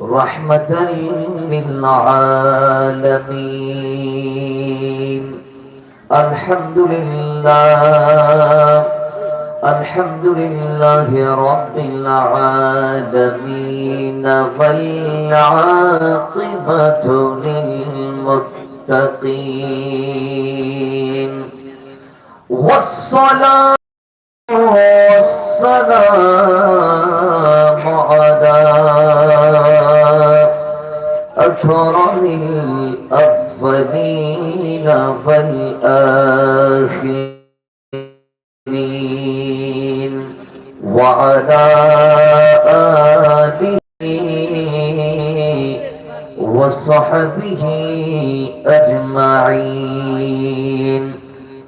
رحمة للعالمين. الحمد لله الحمد لله رب العالمين والعاقبة للمتقين. والصلاة والسلام أكرم الأولين والآخرين وعلى آله وصحبه أجمعين.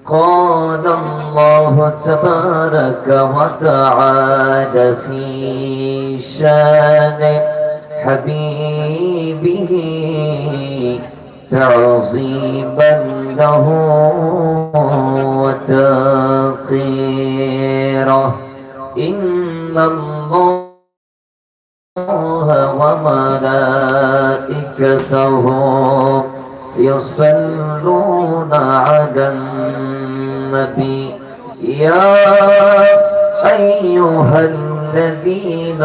قال الله تبارك وتعالى في شان حبيبه تعظيما له وتقيره إن الله وملائكته يصلون على النبي. يا أيها الذين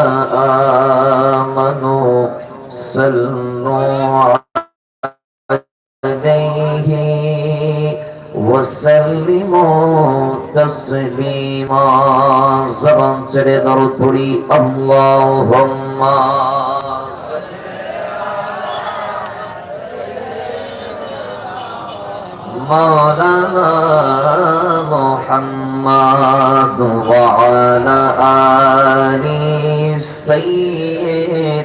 آمنوا صلوا عليه وسلموا تسليما. زبان سري درود بڑی اللهم مولانا محمد وعلى آل سيدنا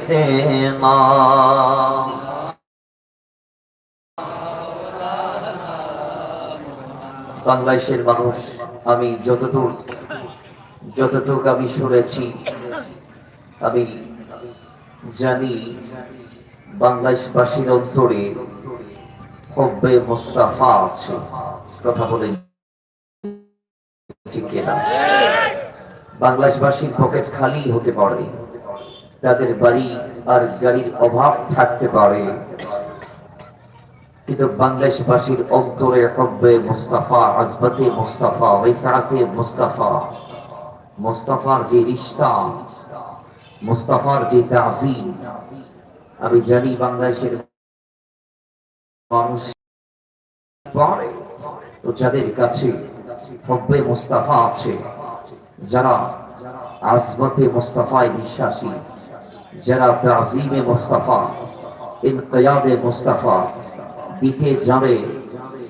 বাংলাদেশের মানুষ আমি যতটুক যতটুক আমি শুনেছি আমি জানি বাংলাদেশবাসীর অন্তরে হব্বে মোস্তাফা আছে। কথা বলে ঠিক না? বাংলাদেশবাসীর পকেট খালি হতে পারে। তাদের বাড়ি আর গাড়ির অভাব থাকতে পারে। কিন্তু বাংলাদেশবাসীর অন্তরে হব্বে মুস্তাফা আজবাতে মুস্তাফা, রিফাতে মুস্তাফা, মুস্তাফার যে রিশতা, মুস্তাফার যে তাজিম, আমি জানি বাংলাদেশের মানুষ পড়ে তো যাদের কাছে হব্বে মুস্তাফা আছে, যারা আজমতে মুস্তাফায় বিশ্বাসী, যারা তাজিমে মুস্তাফা, ইনকিয়াদে মুস্তাফা দিতে জানে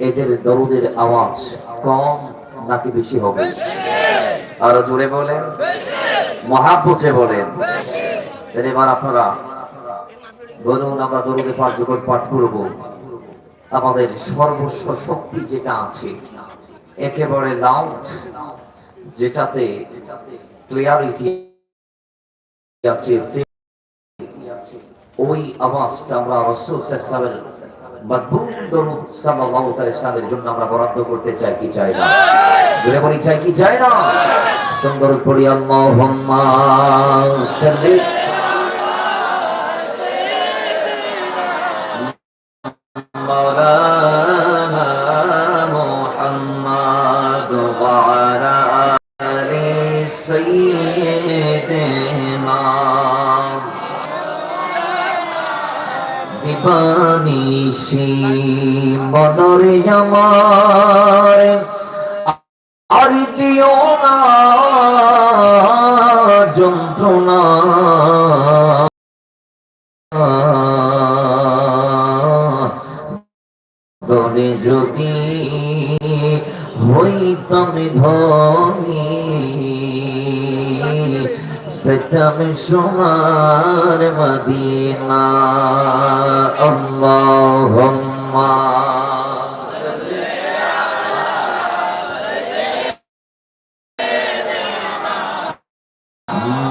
এদের দরুদের আওয়াজ কম নাকি বেশি হবে? আরও জোরে বলেন। মহাব্বতে বলেন। এবার আপনারা বলুন, আমরা দরুদে পাঠ যখন পাঠ করব আমাদের সর্বস্ব শক্তি যেটা আছে, একেবারে লাউড যেটাতে ক্লিয়ারিটি আছে ওই আওয়াজটা আমরা রসুল সাল্লামের জন্য আমরা বরাদ্দ করতে চাই কি চাই না? চাই কি চাই না? সুন্দর মনরে আমার। আর দিও না যন্ত্রণা। দলে যদি হইতাম ধনী সেটাম সোনার মদিনা আল্লাহুম্মা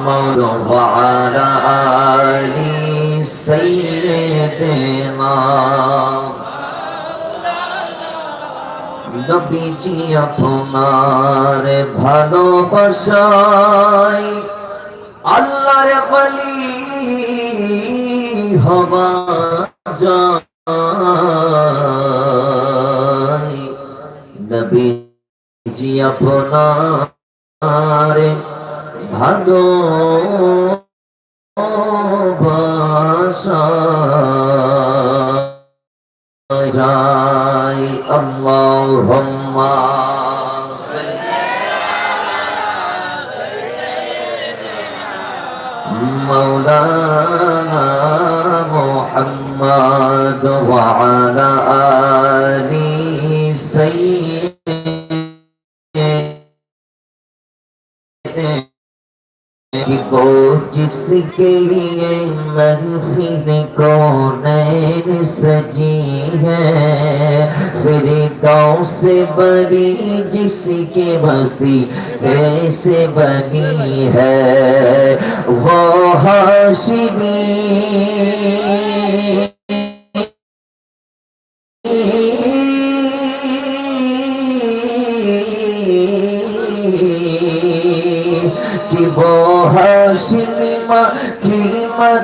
مولا وعلى آل سيدنا নবীজি আপনার ভালোবাসায় আল্লাহর বলি যায়। নবীজি আপনার ভালো যাই আল্লাহুম্মা مولانا محمد وعلى آل سيدنا کو جس کے لیے منفی کو نین سجی ہے۔ فریدوں سے بری جس کے بسی ایسے بنی ہے۔ وہ ہاشمی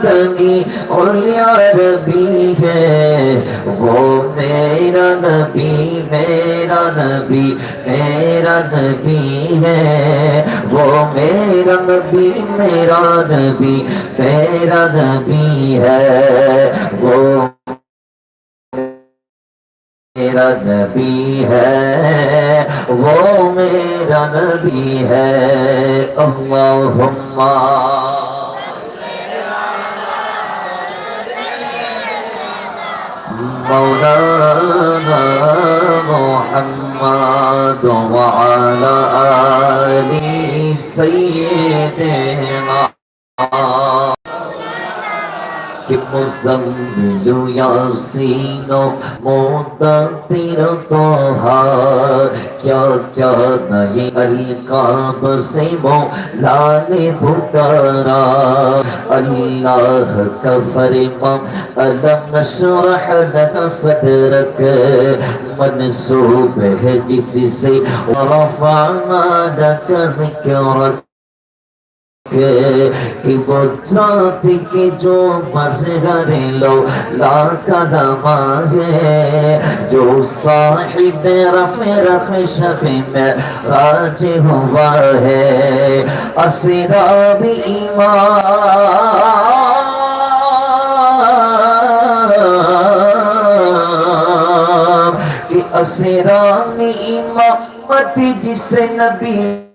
یاد کی اولیا ربی ہے۔ وہ میرا نبی میرا نبی میرا نبی ہے۔ وہ میرا نبی میرا نبی میرا نبی ہے۔ وہ میرا نبی ہے۔ وہ میرا نبی ہے۔ اللہم مولانا محمد وعلى آل سيدنا مزمل یاسین و مدتر توہا کیا کیا نہیں القاب سے مولا نے پترا الله كفرقا ألم نشرح لك صدرك منسوبه جسسي ورفعنا لك ذكرك. جو مزہ لو، لا قدما جو صاحب رف رف شف میں راج ہوا ہے۔ اسراب ایمان، کہ اسراب ایمان جسے نبی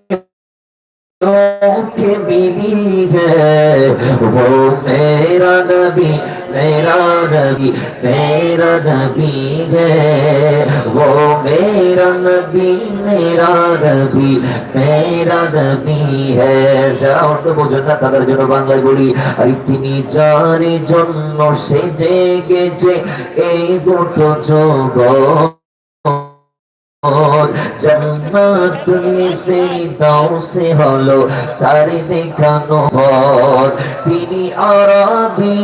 बीवी है वो मेरा नबी मेरा नबी मेरा नबी है वो मेरा नबी मेरा नबी मेरा নবী হ্যাঁ যারা অর্থ বোঝেন না তাদের জন্য বাংলায় বলি আর তিনি যার জন্য সে জেগেছে এই দুটো জগৎ জান্নাতুল ফেরদাউসে হলো তার দেখানো পর তিনি আরবি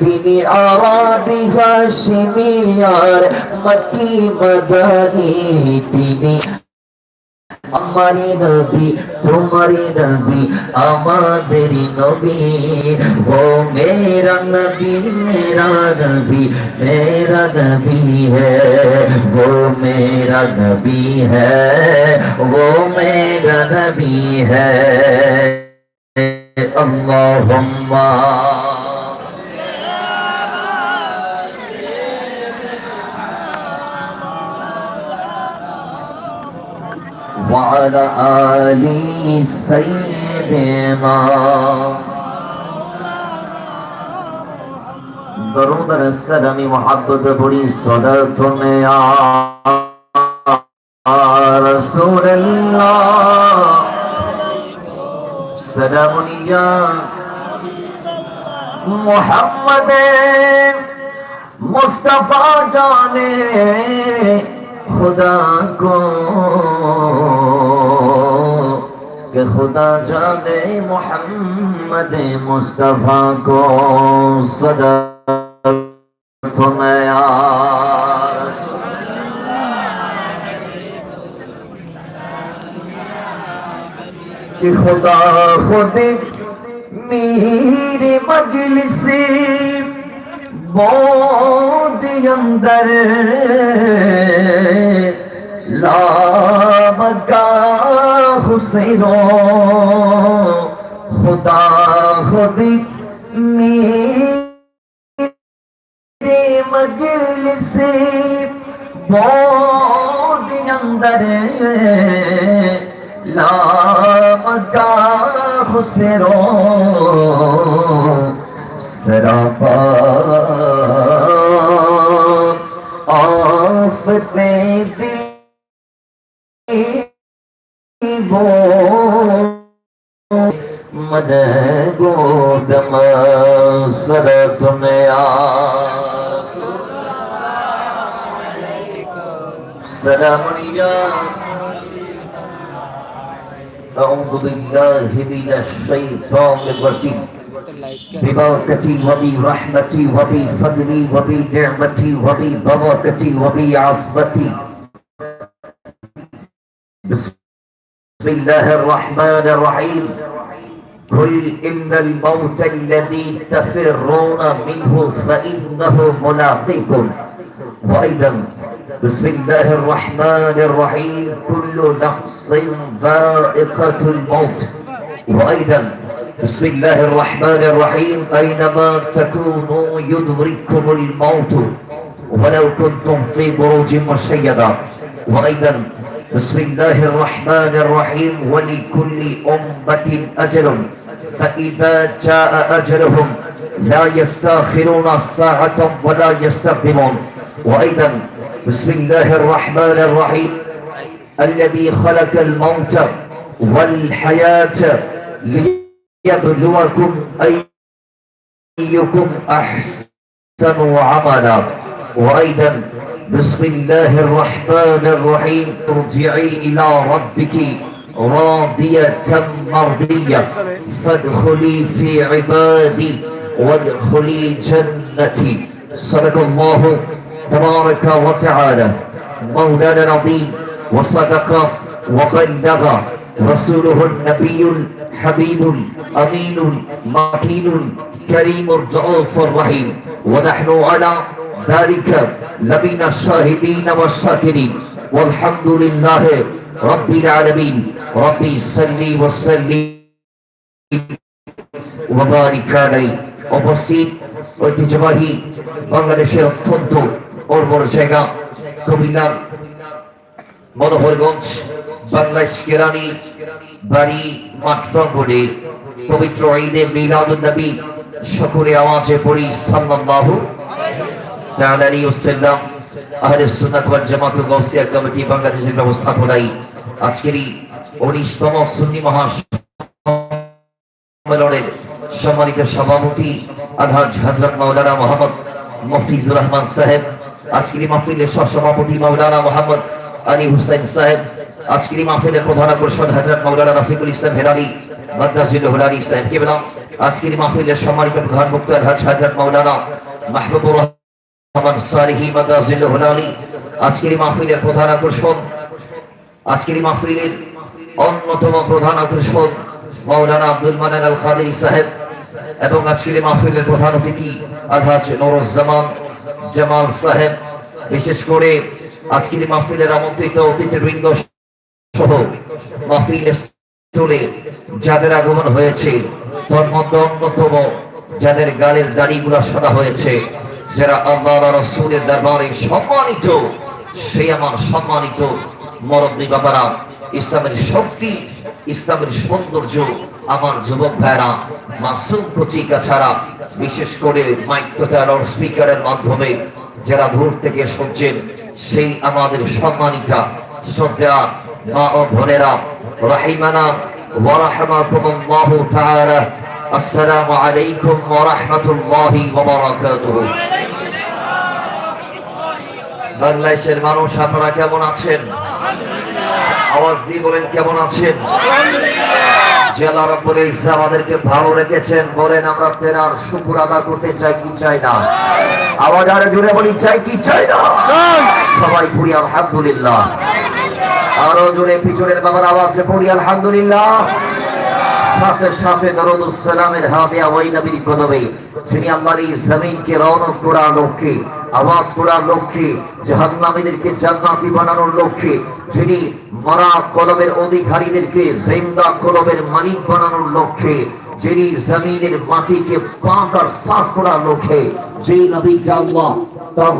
তিনি আরবি, হাশিমি আর মকি মদানি। তিনি আমারে নবী, তোমারে নবী, আমাদের নবী। ও মেরা নবী মেরা নবী মেরা নবী হ্যাঁ ও মেরা নবী হ্যাঁ ও মেরা নবী হ্যাঁ اللهم وعلى آل سيدنا درود السلام আমি محبت পড়ি صدقت يا رسول الله سلام يا محمد مصطفیٰ جانے. খোদা গো। কে খোদা জানে মোহাম্মদ মুস্তফা গো। সদা নয়া কি খোদা খুদি মিহির মজলিসে বল अंदर लामका हुसैनो खुदा खुदी मेरे मजलिस बोद अंदर लामका हुसैनो सरापा محمد گود مسرت میں سلام أعوذ بالله من الشيطان الرجيم. ببركتي وبرحمتي وبفضلي وبنعمتي وببركتي وبعصمتي بسم الله الرحمن الرحيم. قل إن الموت الذي تفرون منه فإنه ملاقيكم وأيضا بسم الله الرحمن الرحيم كل نفس ذائقة الموت وأيضا بسم الله الرحمن الرحيم أينما تكونوا يدرككم الموت ولو كنتم في بروج مشيدة وأيضا بسم الله الرحمن الرحيم ولكل أمة أجل فإذا جاء أجلهم لا يستأخرون ساعة ولا يستقدمون. وأيضا بسم الله الرحمن الرحيم الذي خلق الموت والحياة ليبلوكم أيكم أحسن عملا. وأيضا بسم الله الرحمن الرحيم. ارجعي إلى ربك راضية مرضية. فادخلي في عبادي وادخلي جنتي. صدق الله تبارك وتعالى. مولانا العظيم وصدق وبلغ. رسوله النبي الحبيب الأمين المكين الكريم الرؤوف الرحيم. ونحن على ذلك لمن الشاهدين والشاكرين والحمد لله رب العالمين ربي صلي وسلم وبارك عليه উপস্থিত ঐতিহ্যবাহী বাংলাদেশের অত্যন্ত উর্বর জায়গা কবিলার মনোহরগঞ্জ বাংলাদেশ কেরানি বাড়ি মাঠ প্রাঙ্গণে পবিত্র ঈদে মিলাদুন নবী সকলে আওয়াজে পড়ি সাল্লাল্লাহু তাআলা আলাইহি ওয়াসাল্লাম আহলে সুন্নাত ওয়াল জামাত গাউসিয়া কমিটি বাংলাদেশের ব্যবস্থাপনায় আজকের 19তম সুন্নি মহা সম্মানিত সভাপতি মোহাম্মদ মফিজুর রহমান সাহেব, আজকের মাহফিলের সহসভাপতি মাওলানা মোহাম্মদ আলী হুসাইন সাহেব, আজকের মাহফিলের প্রধান আকর্ষণ হজরত মাওলানা রফিকুল ইসলাম হেলালি মাদ্রাসুল সাহেব কে বললাম, আজকের মাহফিলের সম্মানিত প্রধান মুক্ত আলহাজ হজরত মাওলানা মাহবুবুর রহমান সালিহি মাদ্রাসুল হুলানি আজকের মাহফিলের প্রধান আকর্ষণ, আজকের মাহফিলের অন্যতম প্রধান আকর্ষণ মাওলানা আব্দুল মানান আল খাদির সাহেব এবং আজকের মাহফিলের প্রধান অতিথি আলহাজ নুরুজ্জামান জামাল সাহেব। বিশেষ করে আজকের মাহফিলের আমন্ত্রিত অতিথিবৃন্দ সহ মাহফিলের স্থলে যাদের আগমন হয়েছে, তার মধ্যে অন্যতম যাদের গালের দাড়িগুলা সাদা হয়েছে যারা আল্লাহ রসুলের দরবারে সম্মানিত সেই আমার সম্মানিত মরব্বী বাবারা, ইসলামের শক্তি, ইসলামের সৌন্দর্য আমার যুবক ভাইরা, মাসুম কচিকা ছাড়া, বিশেষ করে মাইক স্পিকারের মাধ্যমে যারা দূর থেকে শুনছেন, সেই আমাদের সম্মানিতা, শ্রদ্ধা মা ও বোনেরা, রাহিমানা ওয়ারাহমাকুমুল্লাহু তাআলা, আসসালামু আলাইকুম ওয়া রাহমাতুল্লাহি ওয়া বারাকাতুহু। বাংলাদেশের মানুষ, আপনারা কেমন আছেন? আওয়াজ দিয়ে বলেন, কেমন আছেন? জেলা রব্বুল ইজ্জা আমাদেরকে ভালো রেখেছেন, বলেন আমরা তেনার শুকুর আদা করতে চাই, কি চাই না? আওয়াজ আরে জুড়ে বলি, চাই কি চাই না? সবাই পড়ি, আলহামদুলিল্লাহ। আরও জোরে পিছনের বাবার আওয়াজে পড়ি, আলহামদুলিল্লাহ। সাথে সাথে দরুদ সালামের হাদিয়া ওই নবীর কদমে। যিনি আল্লাহর এই জমিনকে রওনক করার লক্ষ্যে, আবাদ করার লক্ষ্যে, জাহান্নামীদেরকে জান্নাতি বানানোর লক্ষ্যে, যিনি মরা কলমের অধিকারীদেরকে জিন্দা কলমের মালিক বানানোর লক্ষ্যে, যিনি জমিনের মাটিকে পাক আর সাফ করার লক্ষ্যে যে নবীকে আল্লাহ তার